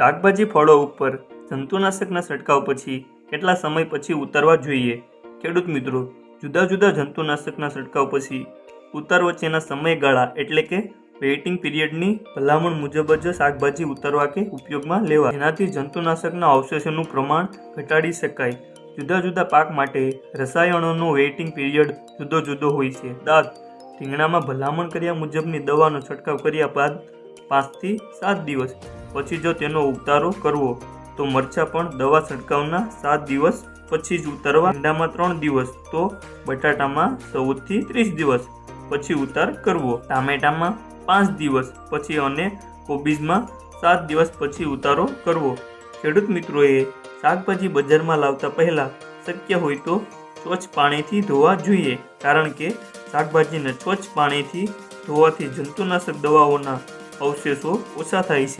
શાકભાજી ફળો ઉપર જંતુનાશકના છંટકાવ પછી કેટલા સમય પછી ઉતારવા જોઈએ? ખેડૂત મિત્રો, જુદા જુદા જંતુનાશકના છંટકાવ પછી ઉતાર વચ્ચેના સમયગાળા એટલે કે વેઇટિંગ પીરિયડની ભલામણ મુજબ જ શાકભાજી ઉતારવા કે ઉપયોગમાં લેવા. જેનાથી જંતુનાશકના અવશેષોનું પ્રમાણ ઘટાડી શકાય. જુદા જુદા પાક માટે રસાયણોનો વેઇટિંગ પીરિયડ જુદો જુદો હોય છે. દાંત, રીંગણામાં ભલામણ કર્યા મુજબની દવાનો છંટકાવ કર્યા બાદ પાંચથી સાત દિવસ. પછી જો તેનો ઉતારો કરવો, તો મરચાં પણ દવા છંટકાવના સાત દિવસ પછી જ ઉતારવા. ભીંડામાં ત્રણ દિવસ, તો બટાટામાં ચૌદથી ત્રીસ દિવસ પછી ઉતાર કરવો. ટામેટામાં પાંચ દિવસ પછી અને કોબીજમાં સાત દિવસ પછી ઉતારો કરવો. ખેડૂત મિત્રોએ શાકભાજી બજારમાં લાવતા પહેલાં શક્ય હોય તો સ્વચ્છ પાણીથી ધોવા જોઈએ, કારણ કે શાકભાજીને સ્વચ્છ પાણીથી ધોવાથી જંતુનાશક દવાઓના અવશેષો ઓછા થાય છે.